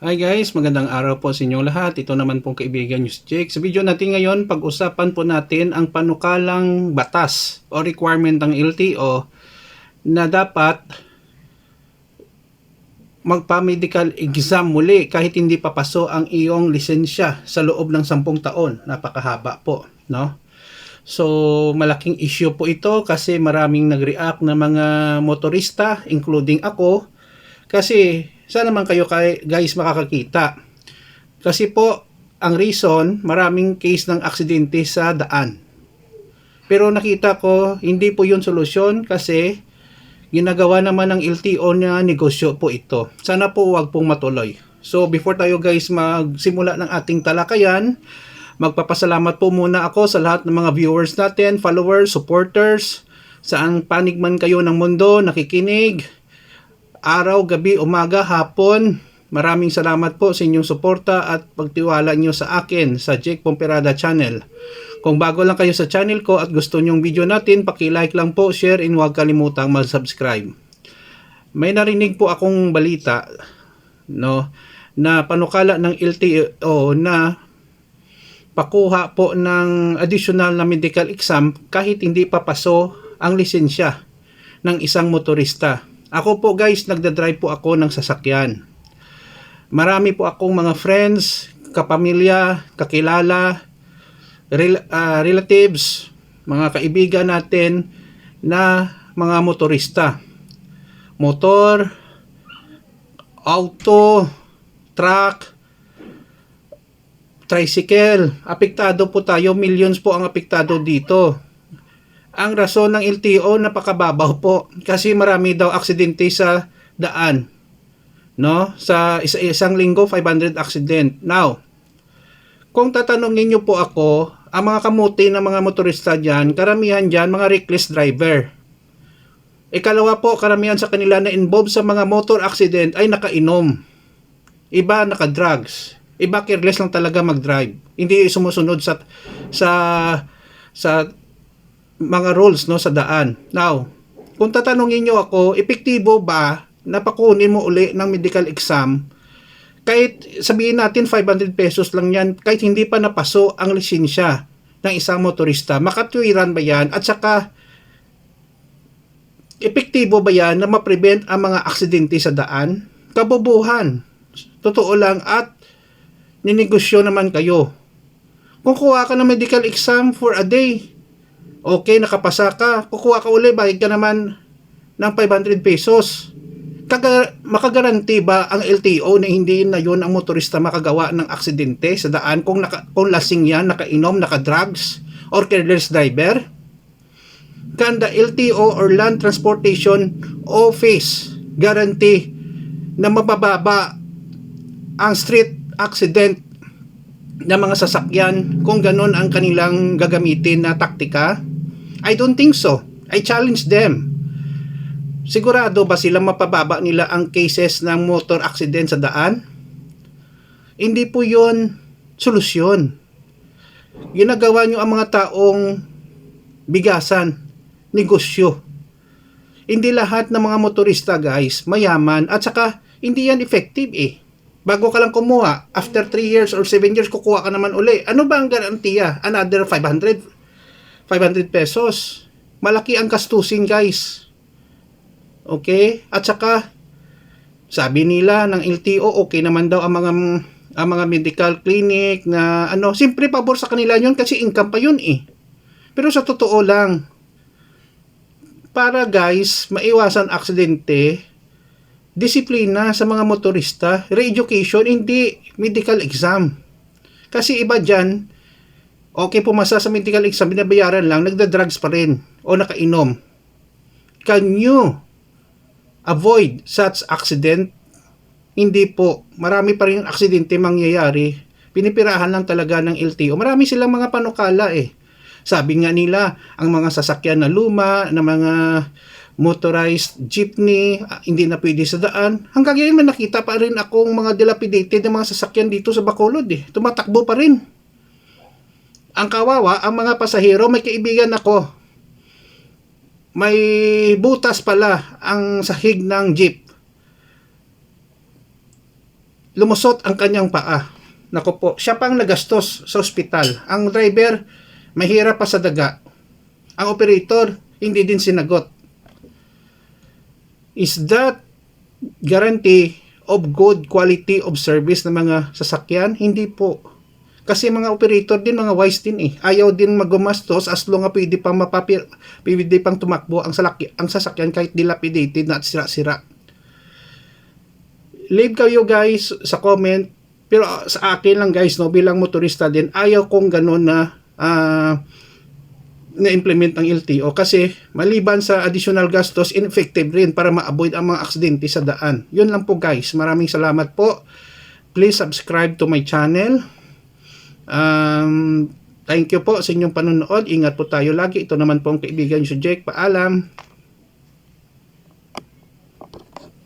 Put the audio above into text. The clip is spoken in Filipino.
Hi guys, magandang araw po sa inyong lahat. Ito naman pong kaibigan nyo si Jake. Sa video natin ngayon, pag-usapan po natin ang panukalang batas o requirement ng LTO na dapat magpa-medical exam muli kahit hindi papaso ang iyong lisensya sa loob ng 10 taon. Napakahaba po, no? So, malaking issue po ito kasi maraming nag-react na mga motorista, including ako, kasi saan naman kayo kay, guys makakakita? Kasi po, ang reason, maraming case ng aksidente sa daan. Pero nakita ko, hindi po yun solusyon kasi ginagawa naman ng LTO na negosyo po ito. Sana po wag pong matuloy. So before tayo guys magsimula ng ating talakayan, magpapasalamat po muna ako sa lahat ng mga viewers natin, followers, supporters, saan panig man kayo ng mundo, nakikinig, araw, gabi, umaga, hapon. Maraming salamat po sa inyong suporta at pagtiwala nyo sa akin sa Jake Pomperada channel. Kung bago lang kayo sa channel ko at gusto nyong video natin, paki-like lang po, share, and huwag kalimutang mag-subscribe. May narinig po akong balita no na panukala ng LTO na pakuha po ng additional na medical exam kahit hindi papaso ang lisensya ng isang motorista. Ako po guys, nagda-drive po ako ng sasakyan. Marami po akong mga friends, kapamilya, kakilala, rel- ah, relatives, mga kaibigan natin na mga motorista. Motor, auto, truck, tricycle. Apektado po tayo, millions po ang apektado dito. Ang rason ng LTO napakababaw po kasi marami daw aksidente sa daan. No? Sa isa isang linggo 500 accident. Now, kung tatanungin niyo po ako, ang mga kamuti ng mga motorista diyan, karamihan diyan mga reckless driver. Ikalawa po, karamihan sa kanila na involved sa mga motor accident ay nakainom. Iba naka-drugs. Iba careless lang talaga mag-drive. Hindi sumusunod sa sa sa mga rules no sa daan. Now, kung tatanungin niyo ako, epektibo ba na pakunin mo uli ng medical exam kahit sabihin natin 500 pesos lang yan, kahit hindi pa napaso ang lisensya ng isang motorista, makatwiran ba yan? At saka, epektibo ba yan na ma-prevent ang mga aksidente sa daan? Kabubuhan. Totoo lang at ninegosyo naman kayo. Kung kuha ka ng medical exam for a day, okay, nakapasa ka, kukuha ka uli, bayad ka naman ng 500 pesos. Kaga, makagaranti ba ang LTO na hindi na yon ang motorista makagawa ng aksidente sa daan kung, naka, kung lasing yan, nakainom, nakadrugs, or careless driver? Can the LTO or Land Transportation Office guarantee na mabababa ang street accident ng mga sasakyan kung ganun ang kanilang gagamitin na taktika? I don't think so. I challenge them. Sigurado ba silang mapababa nila ang cases ng motor accident sa daan? Hindi po yon solusyon. Ginagawa nyo ang mga taong bigasan, negosyo. Hindi lahat ng mga motorista guys, mayaman at saka hindi yan effective eh. Bago ka lang kumuha, after 3 years or 7 years, kukuha ka naman uli. Ano ba ang garantiya? Another 500? 500 pesos. Malaki ang kastusin guys. Okay? At saka, sabi nila ng LTO, okay naman daw ang mga ang mga medical clinic na ano, siyempre pabor sa kanila yun kasi income pa yun eh. Pero sa totoo lang, para guys, maiwasan aksidente, disiplina sa mga motorista, re-education, hindi medical exam. Kasi iba dyan, okay pumasa sa medical exam, binabayaran lang, nagda-drugs pa rin o nakainom. Can you avoid such accident? Hindi po. Marami pa rin aksidente mangyayari. Pinipirahan lang talaga ng LTO. Marami silang mga panukala eh. Sabi nga nila, ang mga sasakyan na luma, na mga motorized jeepney, ah, hindi na pwede sa daan. Hanggang ngayon nakita pa rin akong mga dilapidated na mga sasakyan dito sa Bacolod eh. Tumatakbo pa rin. Ang kawawa, ang mga pasahero, may kaibigan ako. May butas pala ang sahig ng jeep. lumusot ang kanyang paa. Nako po, siya pang nagastos sa ospital. Ang driver, mahirap pa sa daga. Ang operator, hindi din sinagot. Is that guarantee of good quality of service ng mga sasakyan? Hindi po. Kasi mga operator din, mga wise din eh. Ayaw din magumastos as long nga pwede pang mapapir, pwede pang tumakbo ang, salaki, ang sasakyan kahit dilapidated na at sira-sira. Leave kayo guys sa comment. Pero uh, sa akin lang guys, no, bilang motorista din, ayaw kong ganun na ah, na-implement ang LTO kasi maliban sa additional gastos, ineffective rin para ma-avoid ang mga aksidente sa daan. Yun lang po guys. Maraming salamat po. Please subscribe to my channel. Um, thank you po sa inyong panonood. Ingat po tayo lagi. Ito naman po ang kaibigan si Jake. Paalam.